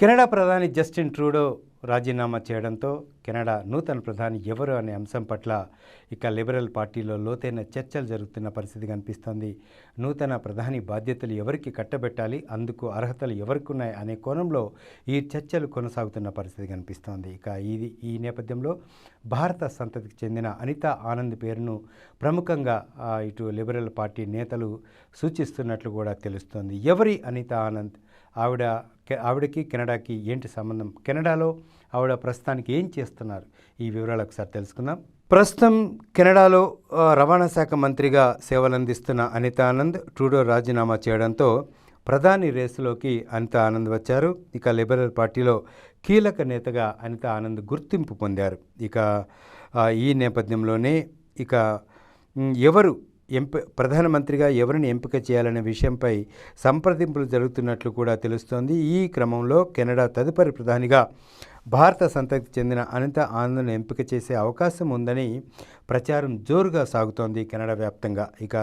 Canada ప్రధాని Justin Trudeau రాజీనామా చేయడంతో కెనడా నూతన ప్రధాని ఎవరు అనే అంశం పట్ల ఇక లిబరల్ పార్టీలో లోతైన చర్చలు జరుగుతున్న పరిస్థితి కనిపిస్తోంది. నూతన ప్రధాని బాధ్యతలు ఎవరికి కట్టబెట్టాలి అందుకు అర్హతలు ఎవరికి ఉన్నాయి అనే కోణంలో ఈ చర్చలు కొనసాగుతున్న పరిస్థితి కనిపిస్తోంది. ఇక ఇది ఈ నేపథ్యంలో భారత సంతతికి చెందిన అనితా ఆనంద్ పేరును ప్రముఖంగా ఇటు లిబరల్ పార్టీ నేతలు సూచిస్తున్నట్లు కూడా తెలుస్తోంది. ఎవరి అనితా ఆనంద్? ఆవిడ ఆవిడకి కెనడాకి ఏంటి సంబంధం? కెనడాలో ఆవిడ ప్రస్తుతానికి ఏం చేస్తున్నారు? ఈ వివరాలు ఒకసారి తెలుసుకుందాం. ప్రస్తుతం కెనడాలో రవాణా శాఖ మంత్రిగా సేవలందిస్తున్న అనితా ఆనంద్ ట్రూడో రాజీనామా చేయడంతో ప్రధాని రేసులోకి అనిత ఆనంద్ వచ్చారు. ఇక లిబరల్ పార్టీలో కీలక నేతగా అనిత ఆనంద్ గుర్తింపు పొందారు. ఇక ఈ నేపథ్యంలోనే ఇక ఎవరు ఎంపి ప్రధానమంత్రిగా ఎవరిని ఎంపిక చేయాలనే విషయంపై సంప్రదింపులు జరుగుతున్నట్లు కూడా తెలుస్తోంది. ఈ క్రమంలో కెనడా తదుపరి ప్రధానిగా భారత సంతతికి చెందిన అనిత ఆనందను ఎంపిక చేసే అవకాశం ఉందని ప్రచారం జోరుగా సాగుతోంది కెనడా వ్యాప్తంగా. ఇక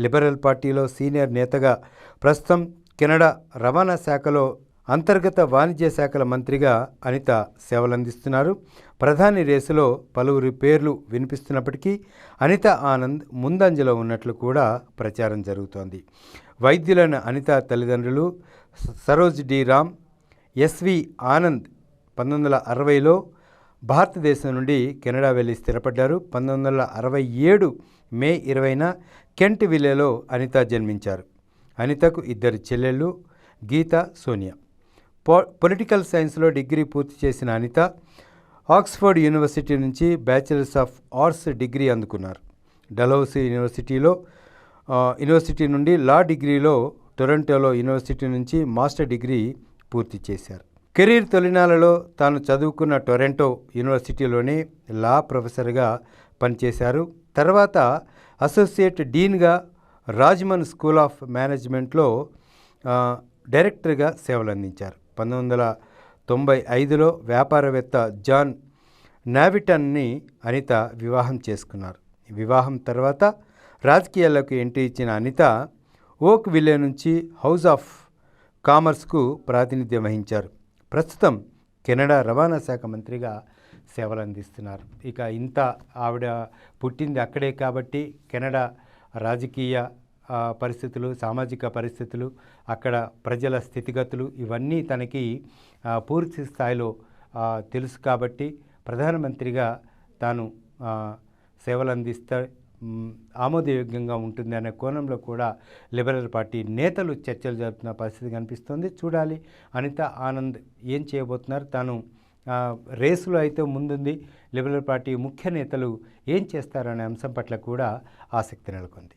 లిబరల్ పార్టీలో సీనియర్ నేతగా ప్రస్తుతం కెనడా రవాణా శాఖలో అంతర్గత వాణిజ్య శాఖల మంత్రిగా అనిత సేవలందిస్తున్నారు. ప్రధాని రేసులో పలువురి పేర్లు వినిపిస్తున్నప్పటికీ అనిత ఆనంద్ ముందంజలో ఉన్నట్లు కూడా ప్రచారం జరుగుతోంది. వైద్యులైన అనిత తల్లిదండ్రులు Saroj D Ram S V Anand పంతొమ్మిది వందల అరవైలో భారతదేశం నుండి కెనడా వెళ్ళి స్థిరపడ్డారు. పంతొమ్మిది వందల అరవై ఏడు మే ఇరవైన కెంట్ విలేలో అనిత జన్మించారు. అనితకు ఇద్దరు చెల్లెళ్ళు గీత సోనియా. పొ పొలిటికల్ సైన్స్లో డిగ్రీ పూర్తి చేసిన అనిత ఆక్స్ఫర్డ్ యూనివర్సిటీ నుంచి బ్యాచిలర్స్ ఆఫ్ ఆర్ట్స్ డిగ్రీ అందుకున్నారు. డలౌసీ యూనివర్సిటీలో యూనివర్సిటీ నుండి లా డిగ్రీలో టొరంటోలో యూనివర్సిటీ నుంచి మాస్టర్ డిగ్రీ పూర్తి చేశారు. కెరీర్ తొలినాలలో తాను చదువుకున్న టొరంటో యూనివర్సిటీలోనే లా ప్రొఫెసర్గా పనిచేశారు. తర్వాత అసోసియేట్ డీన్గా రాజ్మన్ స్కూల్ ఆఫ్ మేనేజ్మెంట్లో డైరెక్టర్గా సేవలందించారు. పంతొమ్మిది వందల తొంభై ఐదులో వ్యాపారవేత్త జాన్ నావిటన్ని అనిత వివాహం చేసుకున్నారు. వివాహం తర్వాత రాజకీయాల్లోకి ఎంట్రీ ఇచ్చిన అనిత ఓక్ విలే నుంచి హౌస్ ఆఫ్ కామర్స్కు ప్రాతినిధ్యం వహించారు. ప్రస్తుతం కెనడా రవాణా శాఖ మంత్రిగా సేవలందిస్తున్నారు ఇక ఇంత ఆవిడ పుట్టింది అక్కడే కాబట్టి కెనడా రాజకీయ పరిస్థితులు సామాజిక పరిస్థితులు అక్కడ ప్రజల స్థితిగతులు ఇవన్నీ తనకి పూర్తి స్థాయిలో తెలుసు కాబట్టి ప్రధానమంత్రిగా తాను సేవలు అందిస్తే ఆమోదయోగ్యంగా ఉంటుంది అనే కోణంలో కూడా లిబరల్ పార్టీ నేతలు చర్చలు జరుపుతున్న పరిస్థితి కనిపిస్తుంది. చూడాలి. అనిత ఆనంద్ ఏం చేయబోతున్నారు? తాను రేసులో అయితే ముందుంది. లిబరల్ పార్టీ ముఖ్య నేతలు ఏం చేస్తారనే అంశం పట్ల కూడా ఆసక్తి నెలకొంది.